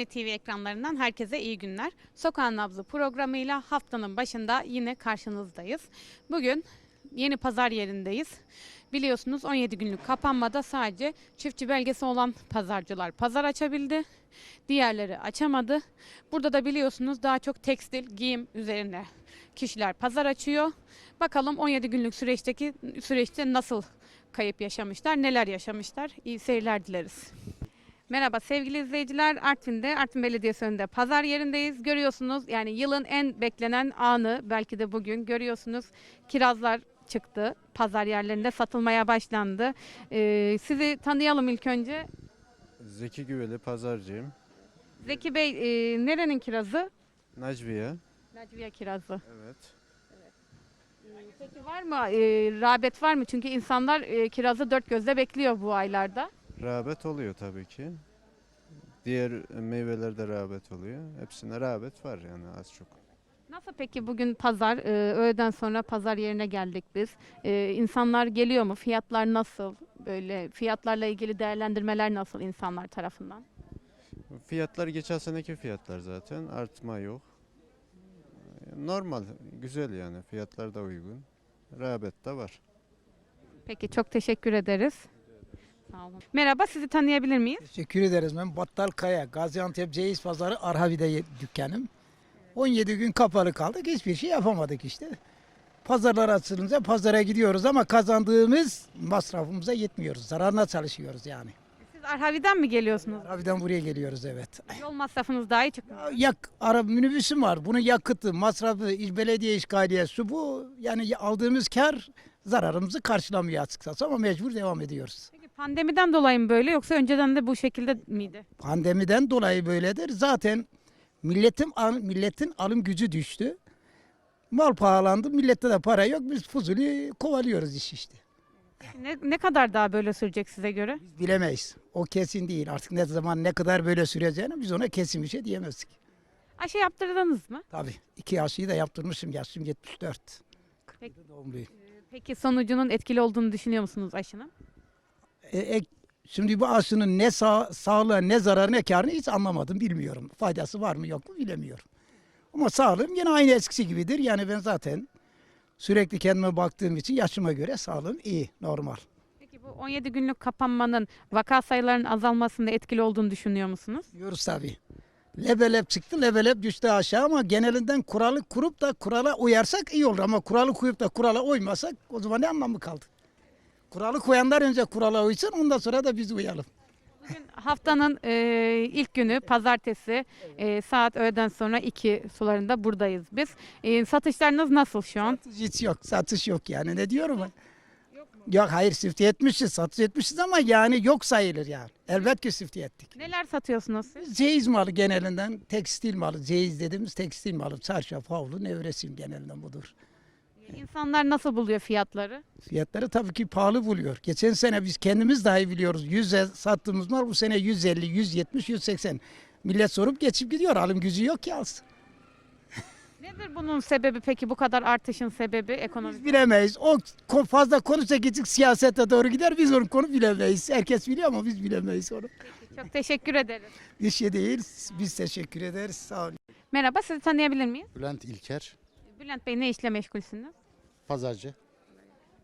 Artvin TV ekranlarından herkese iyi günler. Sokağın Nabzı programıyla haftanın başında yine karşınızdayız. Bugün yeni pazar yerindeyiz. Biliyorsunuz 17 günlük kapanmada sadece çiftçi belgesi olan pazarcılar pazar açabildi. Diğerleri açamadı. Burada da biliyorsunuz daha çok tekstil, giyim üzerine kişiler pazar açıyor. Bakalım 17 günlük süreçteki süreçte nasıl kayıp yaşamışlar, neler yaşamışlar. İyi seyirler dileriz. Merhaba sevgili izleyiciler. Artvin'de, Artvin Belediyesi önünde pazar yerindeyiz. Görüyorsunuz yani yılın en beklenen anı belki de bugün görüyorsunuz. Kirazlar çıktı. Pazar yerlerinde satılmaya başlandı. Ee, sizi tanıyalım ilk önce. Zeki Güveli pazarcıyım. Zeki Bey e, nerenin kirazı? Nacviye. Lacivya kirazı. Evet. Peki var mı e, rağbet var mı? Çünkü insanlar e, kirazı dört gözle bekliyor bu aylarda. Rağbet oluyor tabii ki. Diğer meyvelerde rağbet oluyor. Hepsine rağbet var yani az çok. Nasıl peki bugün pazar, e, öğleden sonra pazar yerine geldik biz. E, insanlar geliyor mu? Fiyatlar nasıl? Böyle fiyatlarla ilgili değerlendirmeler nasıl insanlar tarafından? Fiyatlar geçen seneki fiyatlar zaten. Artma yok. Normal, güzel yani. Fiyatlar da uygun. Rağbet de var. Peki çok teşekkür ederiz. Sağ olun. Merhaba sizi tanıyabilir miyiz? Teşekkür ederiz. Ben Battal Kaya, Gaziantep Ceyiz Pazarı Arhavi'de dükkanım. 17 gün kapalı kaldık. Hiçbir şey yapamadık işte. Pazarlar açılınca pazara gidiyoruz ama kazandığımız masrafımıza yetmiyoruz. Zararına çalışıyoruz yani. Siz Arhavi'den mi geliyorsunuz? Arhavi'den buraya geliyoruz evet. Yol masrafınız daha iyi çıkmış. Ya Yak, ara minibüsüm var. Bunun yakıtı, masrafı, il- belediye işgaliye, su bu. Yani ya- aldığımız kar zararımızı karşılamıyor açıkçası ama mecbur devam ediyoruz. Pandemiden dolayı mı böyle yoksa önceden de bu şekilde miydi? Pandemiden dolayı böyledir. Zaten milletin milletin alım gücü düştü. Mal pahalandı. Millette de para yok. Biz fuzuli kovalıyoruz iş işte. Ne, ne kadar daha böyle sürecek size göre? Biz bilemeyiz. O kesin değil. Artık ne zaman ne kadar böyle süreceğini biz ona kesin bir şey diyemezdik. Aşı yaptırdınız mı? Tabii. iki aşıyı da yaptırmışım. Yaşım 74. Peki. Doğumluyum. Peki sonucunun etkili olduğunu düşünüyor musunuz aşının? E, ek- şimdi bu aşının ne sağ, sağlığa ne zararı ne karını hiç anlamadım. Bilmiyorum. Faydası var mı yok mu bilemiyorum. Ama sağlığım yine aynı eskisi gibidir. Yani ben zaten sürekli kendime baktığım için yaşıma göre sağlığım iyi, normal. Peki bu 17 günlük kapanmanın vaka sayılarının azalmasında etkili olduğunu düşünüyor musunuz? Diyoruz tabii. Lebelep çıktı, lebelep düştü aşağı ama genelinden kuralı kurup da kurala uyarsak iyi olur. Ama kuralı koyup da kurala uymasak o zaman ne anlamı kaldı? Kuralı koyanlar önce kurala uysun ondan sonra da biz uyalım. Bugün haftanın e, ilk günü pazartesi e, saat öğleden sonra 2 sularında buradayız biz. E, satışlarınız nasıl şu an? Satış hiç yok. Satış yok yani. Ne diyorum ben? Yok hayır sifte etmişiz. Satış etmişiz ama yani yok sayılır yani. Elbet ki sifte ettik. Neler satıyorsunuz siz? Ceyiz malı genelinden tekstil malı. Ceyiz dediğimiz tekstil malı. Çarşaf, havlu, nevresim genelinden budur. İnsanlar nasıl buluyor fiyatları? Fiyatları tabii ki pahalı buluyor. Geçen sene biz kendimiz dahi biliyoruz. 100'e sattığımız mal bu sene 150, 170, 180. Millet sorup geçip gidiyor. Alım gücü yok ki alsın. Nedir bunun sebebi peki bu kadar artışın sebebi ekonomik? Biz bilemeyiz. O ko- fazla konuşsa gidecek siyasete doğru gider. Biz onu konu bilemeyiz. Herkes biliyor ama biz bilemeyiz onu. Çok teşekkür ederiz. Bir şey değil. Biz teşekkür ederiz. Sağ olun. Merhaba sizi tanıyabilir miyiz? Bülent İlker, Bülent Bey ne işle meşgulsünüz? Pazarcı.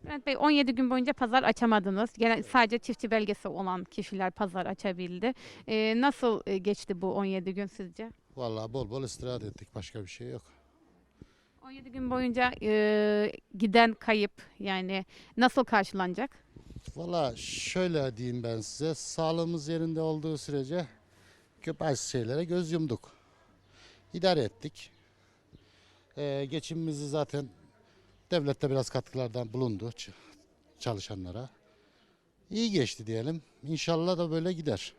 Bülent Bey 17 gün boyunca pazar açamadınız. Gene sadece çiftçi belgesi olan kişiler pazar açabildi. Ee, nasıl e, geçti bu 17 gün sizce? Vallahi bol bol istirahat ettik. Başka bir şey yok. 17 gün boyunca e, giden kayıp yani nasıl karşılanacak? Vallahi şöyle diyeyim ben size. Sağlığımız yerinde olduğu sürece kö- bazı şeylere göz yumduk. İdare ettik. Ee, geçimimizi zaten devlet de biraz katkılardan bulundu çalışanlara. İyi geçti diyelim. İnşallah da böyle gider.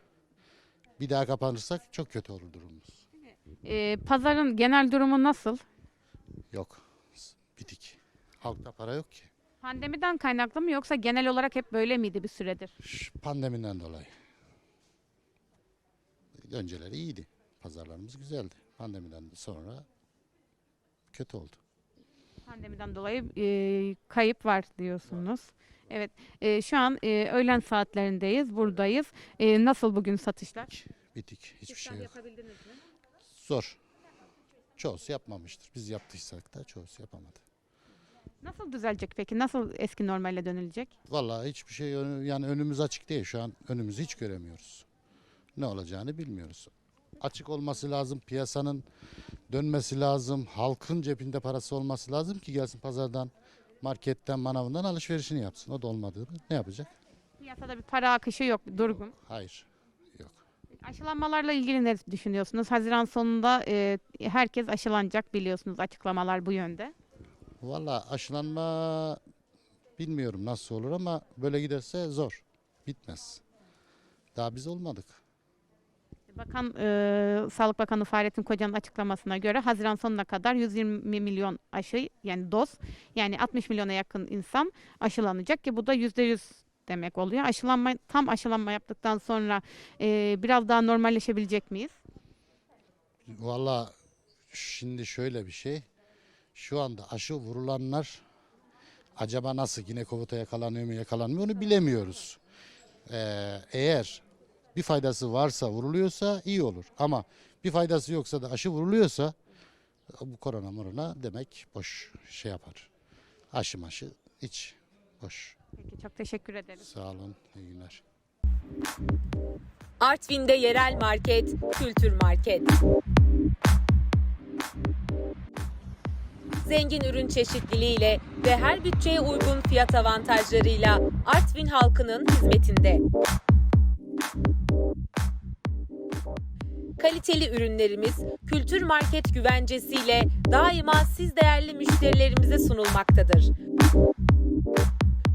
Bir daha kapanırsak çok kötü olur durumumuz. Ee, pazarın genel durumu nasıl? Yok. Bitik. Halkta para yok ki. Pandemiden kaynaklı mı yoksa genel olarak hep böyle miydi bir süredir? Şu pandemiden dolayı. Önceleri iyiydi. Pazarlarımız güzeldi. Pandemiden sonra kötü oldu. Pandemiden dolayı e, kayıp var diyorsunuz. Evet, e, şu an e, öğlen saatlerindeyiz, buradayız. E, nasıl bugün satışlar? Bitik. Hiçbir şey yok. yapabildiniz mi? Zor. Çoğusu yapmamıştır. Biz yaptıysak da çoğusu yapamadı. Nasıl düzelecek peki? Nasıl eski normale dönülecek? Vallahi hiçbir şey önü- yani önümüz açık değil. Şu an önümüzü hiç göremiyoruz. Ne olacağını bilmiyoruz. Açık olması lazım. Piyasanın dönmesi lazım. Halkın cebinde parası olması lazım ki gelsin pazardan, marketten, manavından alışverişini yapsın. O da olmadı. Ne yapacak? Piyasada bir para akışı yok, durgun. Hayır. Yok. Aşılanmalarla ilgili ne düşünüyorsunuz? Haziran sonunda e, herkes aşılanacak biliyorsunuz açıklamalar bu yönde. Valla aşılanma bilmiyorum nasıl olur ama böyle giderse zor. Bitmez. Daha biz olmadık. Bakan e, Sağlık Bakanı Fahrettin Koca'nın açıklamasına göre Haziran sonuna kadar 120 milyon aşı yani doz yani 60 milyona yakın insan aşılanacak ki bu da %100 demek oluyor. Aşılanma tam aşılanma yaptıktan sonra e, biraz daha normalleşebilecek miyiz? Valla şimdi şöyle bir şey. Şu anda aşı vurulanlar acaba nasıl yine kovuta yakalanıyor mu yakalanmıyor onu bilemiyoruz. Ee, eğer bir faydası varsa vuruluyorsa iyi olur. Ama bir faydası yoksa da aşı vuruluyorsa bu korona morona demek boş şey yapar. Aşı maşı hiç boş. Peki çok teşekkür ederim. Sağ olun. İyi günler. Artvin'de yerel market, kültür market. Zengin ürün çeşitliliğiyle ve her bütçeye uygun fiyat avantajlarıyla Artvin halkının hizmetinde. Kaliteli ürünlerimiz kültür market güvencesiyle daima siz değerli müşterilerimize sunulmaktadır.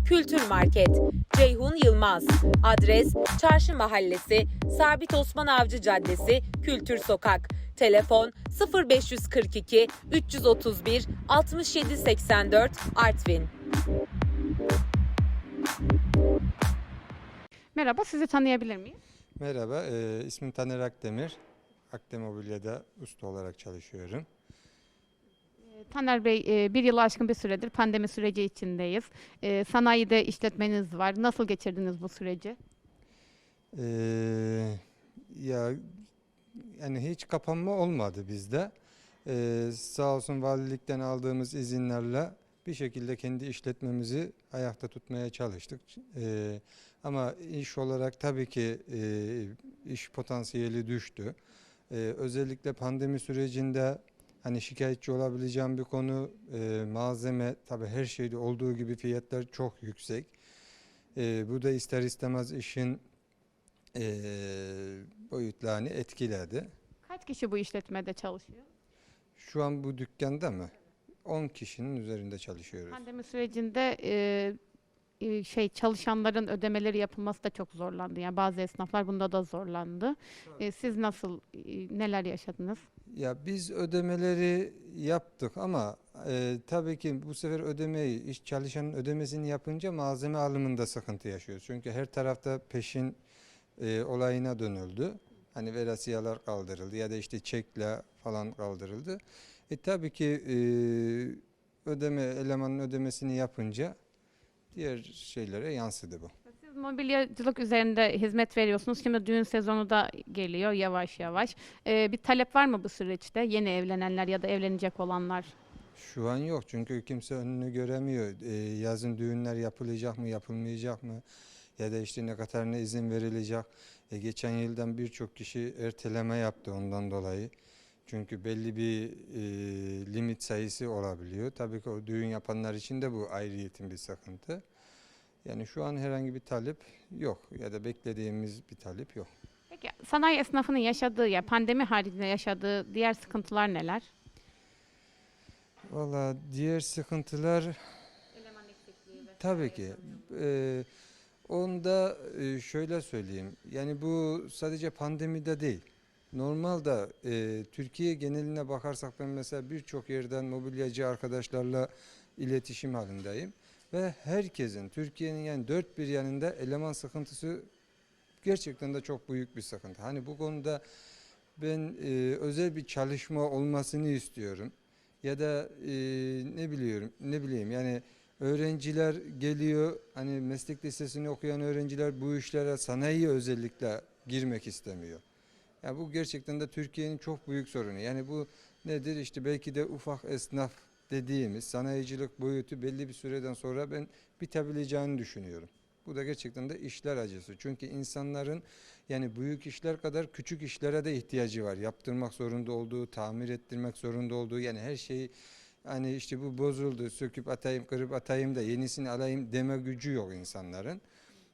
Kültür Market, Ceyhun Yılmaz. Adres Çarşı Mahallesi, Sabit Osman Avcı Caddesi, Kültür Sokak. Telefon 0542 331 6784 Artvin. Merhaba sizi tanıyabilir miyiz? Merhaba, e, ismim Taner Akdemir. Akdemobilya'da usta olarak çalışıyorum. E, Taner Bey e, bir yılı aşkın bir süredir pandemi süreci içindeyiz. E, Sanayide işletmeniz var. Nasıl geçirdiniz bu süreci? E, ya yani hiç kapanma olmadı bizde. E, sağ olsun valilikten aldığımız izinlerle bir şekilde kendi işletmemizi ayakta tutmaya çalıştık. E, ama iş olarak tabii ki e, iş potansiyeli düştü. E, özellikle pandemi sürecinde hani şikayetçi olabileceğim bir konu e, malzeme tabii her şeyde olduğu gibi fiyatlar çok yüksek. E, bu da ister istemez işin e, boyutlarını etkiledi. Kaç kişi bu işletmede çalışıyor? Şu an bu dükkanda mı? 10 kişinin üzerinde çalışıyoruz. Pandemi sürecinde e, e, şey çalışanların ödemeleri yapılması da çok zorlandı. Yani bazı esnaflar bunda da zorlandı. E, siz nasıl e, neler yaşadınız? Ya biz ödemeleri yaptık ama e, tabii ki bu sefer ödemeyi iş çalışanın ödemesini yapınca malzeme alımında sıkıntı yaşıyoruz. Çünkü her tarafta peşin e, olayına dönüldü. Hani verasiyalar kaldırıldı ya da işte çekle falan kaldırıldı. E tabii ki e, ödeme elemanın ödemesini yapınca diğer şeylere yansıdı bu. Siz mobilyacılık üzerinde hizmet veriyorsunuz. Şimdi düğün sezonu da geliyor yavaş yavaş. E, bir talep var mı bu süreçte? Yeni evlenenler ya da evlenecek olanlar. Şu an yok çünkü kimse önünü göremiyor. Ee, yazın düğünler yapılacak mı, yapılmayacak mı? Ya da işte ne kadarına izin verilecek. E, geçen yıldan birçok kişi erteleme yaptı ondan dolayı. Çünkü belli bir e, limit sayısı olabiliyor. Tabii ki o düğün yapanlar için de bu ayrıyetin bir sıkıntı. Yani şu an herhangi bir talep yok ya da beklediğimiz bir talep yok. Peki sanayi esnafının yaşadığı ya pandemi haricinde yaşadığı diğer sıkıntılar neler? Valla diğer sıkıntılar tabii ki. Ee, onda e, şöyle söyleyeyim. Yani bu sadece pandemide değil. Normalde e, Türkiye geneline bakarsak ben mesela birçok yerden mobilyacı arkadaşlarla iletişim halindeyim. Ve herkesin Türkiye'nin yani dört bir yanında eleman sıkıntısı gerçekten de çok büyük bir sıkıntı. Hani bu konuda ben e, özel bir çalışma olmasını istiyorum ya da e, ne biliyorum ne bileyim yani öğrenciler geliyor hani meslek lisesini okuyan öğrenciler bu işlere sanayiye özellikle girmek istemiyor. Yani bu gerçekten de Türkiye'nin çok büyük sorunu. Yani bu nedir? İşte belki de ufak esnaf dediğimiz sanayicilik boyutu belli bir süreden sonra ben bitebileceğini düşünüyorum. Bu da gerçekten de işler acısı. Çünkü insanların yani büyük işler kadar küçük işlere de ihtiyacı var. Yaptırmak zorunda olduğu, tamir ettirmek zorunda olduğu yani her şeyi hani işte bu bozuldu, söküp atayım, kırıp atayım da yenisini alayım deme gücü yok insanların.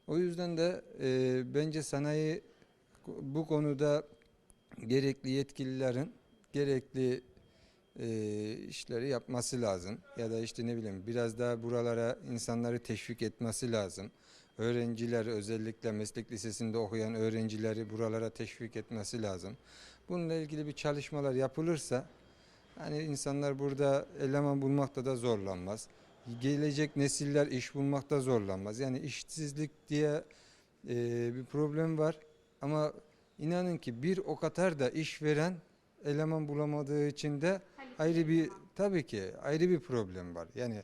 O yüzden de e, bence sanayi bu konuda gerekli yetkililerin gerekli e, işleri yapması lazım. Ya da işte ne bileyim biraz daha buralara insanları teşvik etmesi lazım. Öğrenciler özellikle meslek lisesinde okuyan öğrencileri buralara teşvik etmesi lazım. Bununla ilgili bir çalışmalar yapılırsa hani insanlar burada eleman bulmakta da zorlanmaz. Gelecek nesiller iş bulmakta zorlanmaz. Yani işsizlik diye e, bir problem var ama inanın ki bir o kadar da işveren eleman bulamadığı için de ayrı bir tabii ki ayrı bir problem var. Yani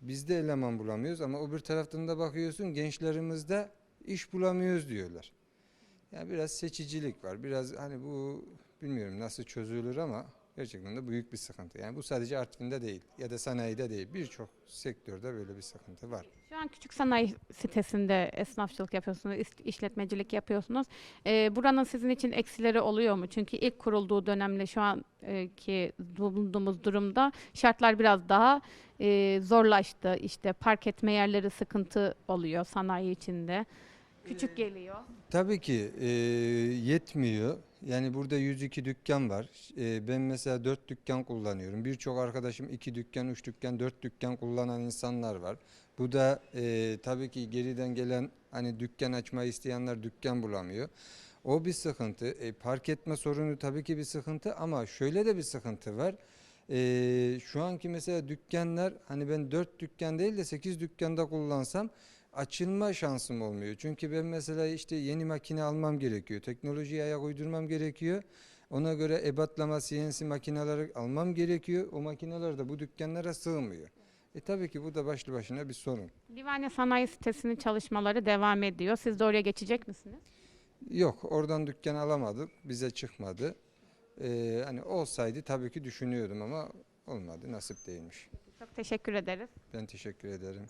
biz de eleman bulamıyoruz ama öbür taraftan da bakıyorsun gençlerimizde iş bulamıyoruz diyorlar. Yani biraz seçicilik var. Biraz hani bu bilmiyorum nasıl çözülür ama gerçekten de büyük bir sıkıntı. Yani bu sadece Artvin'de değil ya da sanayide değil. Birçok sektörde böyle bir sıkıntı var. Şu an küçük sanayi sitesinde esnafçılık yapıyorsunuz, işletmecilik yapıyorsunuz. Ee, buranın sizin için eksileri oluyor mu? Çünkü ilk kurulduğu dönemle şu anki bulunduğumuz durumda şartlar biraz daha e, zorlaştı. İşte park etme yerleri sıkıntı oluyor sanayi içinde. Küçük geliyor. Tabii ki e, yetmiyor. Yani burada 102 dükkan var. E, ben mesela 4 dükkan kullanıyorum. Birçok arkadaşım 2 dükkan, 3 dükkan, 4 dükkan kullanan insanlar var. Bu da e, tabii ki geriden gelen hani dükkan açmayı isteyenler dükkan bulamıyor. O bir sıkıntı. E, park etme sorunu tabii ki bir sıkıntı ama şöyle de bir sıkıntı var. E, şu anki mesela dükkanlar hani ben 4 dükkan değil de 8 dükkanda kullansam açılma şansım olmuyor. Çünkü ben mesela işte yeni makine almam gerekiyor. Teknolojiye ayak uydurmam gerekiyor. Ona göre ebatlama CNC makineleri almam gerekiyor. O makineler de bu dükkanlara sığmıyor. E tabii ki bu da başlı başına bir sorun. Divane Sanayi Sitesi'nin çalışmaları devam ediyor. Siz de oraya geçecek misiniz? Yok oradan dükkan alamadık. Bize çıkmadı. Ee, hani olsaydı tabii ki düşünüyordum ama olmadı. Nasip değilmiş. Çok teşekkür ederiz. Ben teşekkür ederim.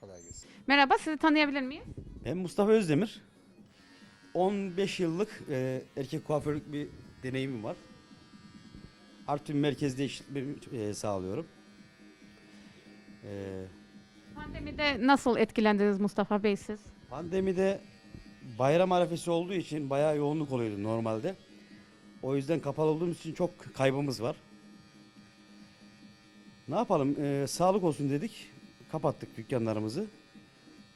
Kolay gelsin. Merhaba, sizi tanıyabilir miyiz? Ben Mustafa Özdemir. 15 yıllık e, erkek kuaförlük bir deneyimim var. Artvin merkezde işletme e, sağlıyorum. E, Pandemide nasıl etkilendiniz Mustafa Bey siz? pandemide bayram arefesi olduğu için bayağı yoğunluk oluyordu normalde. O yüzden kapalı olduğumuz için çok kaybımız var. Ne yapalım? E, sağlık olsun dedik. Kapattık dükkanlarımızı.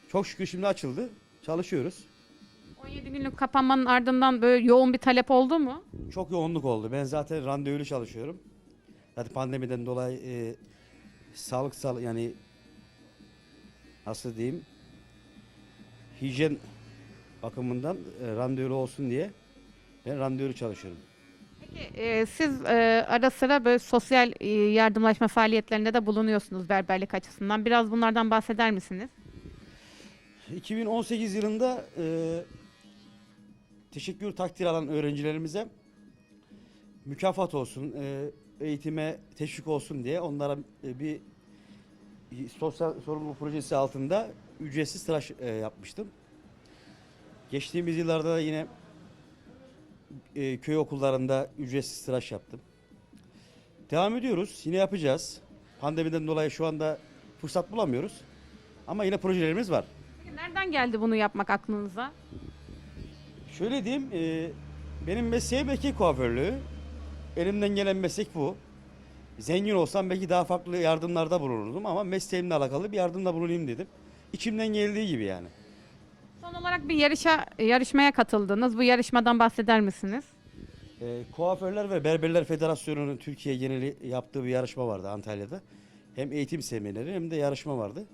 Çok şükür şimdi açıldı. Çalışıyoruz. 17 günlük kapanmanın ardından böyle yoğun bir talep oldu mu? Çok yoğunluk oldu. Ben zaten randevulu çalışıyorum. Zaten pandemiden dolayı e, sağlık sağ yani nasıl diyeyim hijyen bakımından e, randevulu olsun diye ben randevulu çalışıyorum. Peki e, siz e, ara sıra böyle sosyal e, yardımlaşma faaliyetlerinde de bulunuyorsunuz berberlik açısından. Biraz bunlardan bahseder misiniz? 2018 yılında e, teşekkür takdir alan öğrencilerimize mükafat olsun, e, eğitime teşvik olsun diye onlara e, bir sosyal sorumluluk projesi altında ücretsiz tıraş e, yapmıştım. Geçtiğimiz yıllarda da yine e, köy okullarında ücretsiz tıraş yaptım. Devam ediyoruz, yine yapacağız. Pandemiden dolayı şu anda fırsat bulamıyoruz. Ama yine projelerimiz var. Peki nereden geldi bunu yapmak aklınıza? Şöyle diyeyim, e, benim mesleğim erkek kuaförlüğü. Elimden gelen meslek bu. Zengin olsam belki daha farklı yardımlarda bulunurdum ama mesleğimle alakalı bir yardımda bulunayım dedim. İçimden geldiği gibi yani. Son olarak bir yarışa yarışmaya katıldınız. Bu yarışmadan bahseder misiniz? E, Kuaförler ve Berberler Federasyonu'nun Türkiye geneli yaptığı bir yarışma vardı Antalya'da. Hem eğitim semineri hem de yarışma vardı.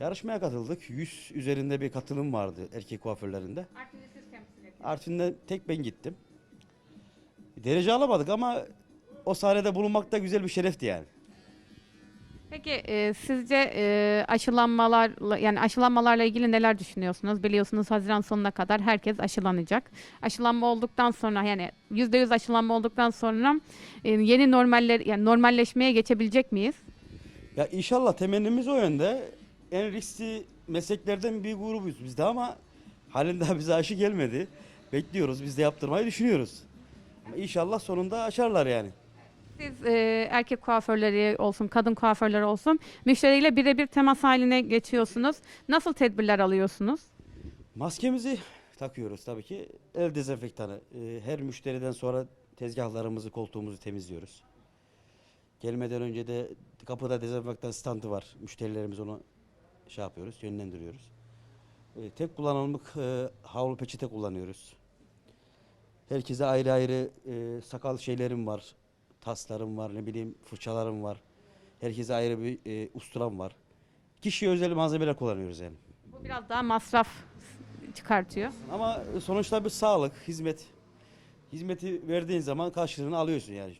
Yarışmaya katıldık. 100 üzerinde bir katılım vardı erkek kuaförlerinde. Artvin'de tek ben gittim. Derece alamadık ama o sahnede bulunmak da güzel bir şerefti yani. Peki e, sizce e, aşılanmalarla yani aşılanmalarla ilgili neler düşünüyorsunuz? Biliyorsunuz Haziran sonuna kadar herkes aşılanacak. Aşılanma olduktan sonra yani %100 aşılanma olduktan sonra e, yeni normaller yani normalleşmeye geçebilecek miyiz? Ya inşallah temennimiz o yönde. En riskli mesleklerden bir grubuyuz biz de ama halen daha bize aşı gelmedi. Bekliyoruz. Biz de yaptırmayı düşünüyoruz. Ama inşallah sonunda aşarlar yani. Siz e, erkek kuaförleri olsun, kadın kuaförleri olsun müşteriyle birebir temas haline geçiyorsunuz. Nasıl tedbirler alıyorsunuz? Maskemizi takıyoruz tabii ki. El dezenfektanı. Ee, Her müşteriden sonra tezgahlarımızı, koltuğumuzu temizliyoruz. Gelmeden önce de kapıda dezenfektan standı var. Müşterilerimiz onu şey yapıyoruz, yönlendiriyoruz. Ee, Tek kullanımlık e, havlu peçete kullanıyoruz. Herkese ayrı ayrı e, sakal şeylerim var. Taslarım var, ne bileyim fırçalarım var. Herkese ayrı bir e, usturam var. Kişiye özel malzemeler kullanıyoruz yani. Bu biraz daha masraf çıkartıyor. Ama sonuçta bir sağlık, hizmet. Hizmeti verdiğin zaman karşılığını alıyorsun yani.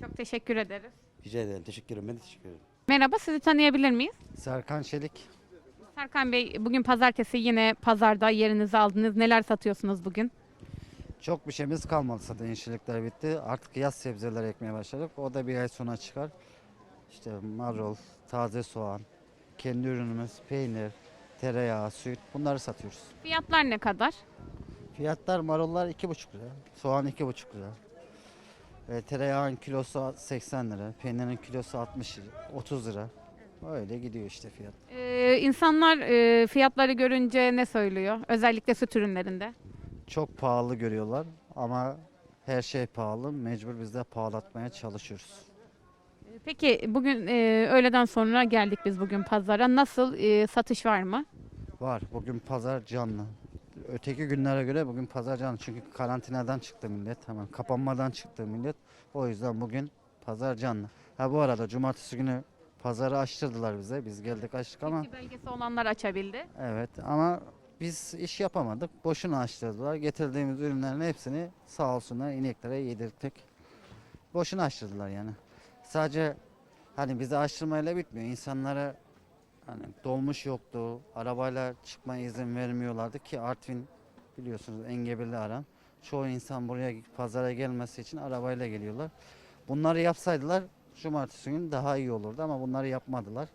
Çok teşekkür ederiz. Rica ederim. Teşekkür ederim. Ben de teşekkür ederim. Merhaba, sizi tanıyabilir miyiz? Serkan Çelik. Serkan Bey, bugün pazartesi yine pazarda yerinizi aldınız. Neler satıyorsunuz bugün? Çok bir şeyimiz kalmadı zaten yeşillikler bitti. Artık yaz sebzeleri ekmeye başladık. O da bir ay sonra çıkar. İşte marul, taze soğan, kendi ürünümüz, peynir, tereyağı, süt bunları satıyoruz. Fiyatlar ne kadar? Fiyatlar marullar 2,5 lira, soğan 2,5 lira. E, tereyağın kilosu 80 lira, peynirin kilosu 60 lira, 30 lira. Öyle gidiyor işte fiyat. Ee, insanlar e, fiyatları görünce ne söylüyor? Özellikle süt ürünlerinde. Çok pahalı görüyorlar ama her şey pahalı. Mecbur biz de pahalatmaya çalışıyoruz. Ee, Peki bugün e, öğleden sonra geldik biz bugün pazara. Nasıl e, satış var mı? Var. Bugün pazar canlı. Öteki günlere göre bugün pazar canlı. Çünkü karantinadan çıktı millet. Hemen kapanmadan çıktı millet. O yüzden bugün pazar canlı. Ha bu arada cumartesi günü pazarı açtırdılar bize. Biz geldik açtık ama belgesi olanlar açabildi. evet ama biz iş yapamadık. Boşuna açtırdılar. Getirdiğimiz ürünlerin hepsini sağ olsunlar ineklere yedirttik. Boşuna açtırdılar yani. Sadece hani bize açtırmayla bitmiyor. İnsanlara Hani dolmuş yoktu. Arabayla çıkma izin vermiyorlardı ki Artvin biliyorsunuz engebeli aran. Çoğu insan buraya pazara gelmesi için arabayla geliyorlar. Bunları yapsaydılar cumartesi günü daha iyi olurdu ama bunları yapmadılar.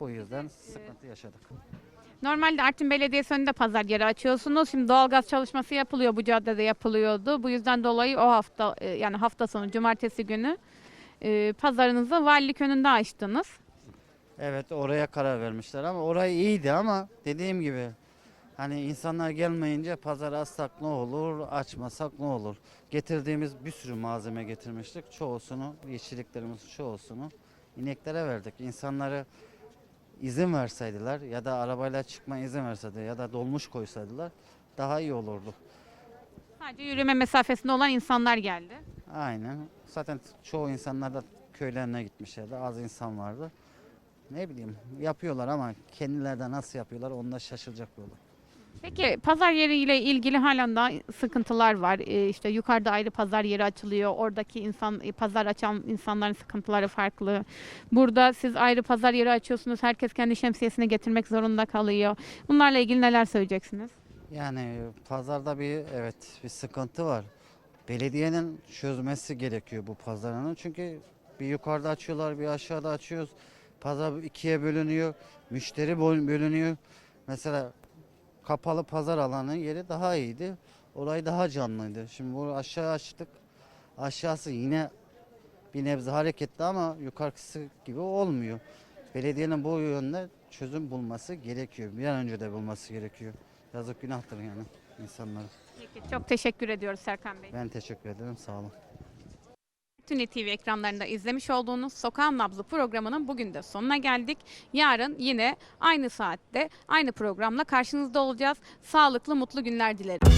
Bu yüzden sıkıntı yaşadık. Normalde Artvin Belediyesi önünde pazar yeri açıyorsunuz. Şimdi doğalgaz çalışması yapılıyor. Bu caddede yapılıyordu. Bu yüzden dolayı o hafta e, yani hafta sonu cumartesi günü e, pazarınızı valilik önünde açtınız. Evet oraya karar vermişler ama orayı iyiydi ama dediğim gibi hani insanlar gelmeyince pazar açsak ne olur, açmasak ne olur. Getirdiğimiz bir sürü malzeme getirmiştik. Çoğusunu, yeşilliklerimiz çoğusunu ineklere verdik. İnsanları izin verseydiler ya da arabayla çıkma izin verseydi ya da dolmuş koysaydılar daha iyi olurdu. Sadece yürüme mesafesinde olan insanlar geldi. Aynen. Zaten çoğu insanlar da köylerine gitmişlerdi. Az insan vardı. Ne bileyim yapıyorlar ama kendilerine nasıl yapıyorlar onda şaşılacak bir olay. Peki pazar yeriyle ilgili halen daha sıkıntılar var. Ee, işte yukarıda ayrı pazar yeri açılıyor. Oradaki insan e, pazar açan insanların sıkıntıları farklı. Burada siz ayrı pazar yeri açıyorsunuz. Herkes kendi şemsiyesini getirmek zorunda kalıyor. Bunlarla ilgili neler söyleyeceksiniz? Yani pazarda bir evet bir sıkıntı var. Belediyenin çözmesi gerekiyor bu pazarını. Çünkü bir yukarıda açıyorlar bir aşağıda açıyoruz. Pazar ikiye bölünüyor. Müşteri böl- bölünüyor. Mesela kapalı pazar alanı yeri daha iyiydi. Orayı daha canlıydı. Şimdi bu aşağı açtık. Aşağısı yine bir nebze hareketli ama yukarısı gibi olmuyor. Belediyenin bu yönde çözüm bulması gerekiyor. Bir an önce de bulması gerekiyor. Yazık günahtır yani insanlara. Peki, çok teşekkür ediyoruz Serkan Bey. Ben teşekkür ederim. Sağ olun. Tüne TV ekranlarında izlemiş olduğunuz Sokağın Nabzı programının bugün de sonuna geldik. Yarın yine aynı saatte aynı programla karşınızda olacağız. Sağlıklı mutlu günler dilerim.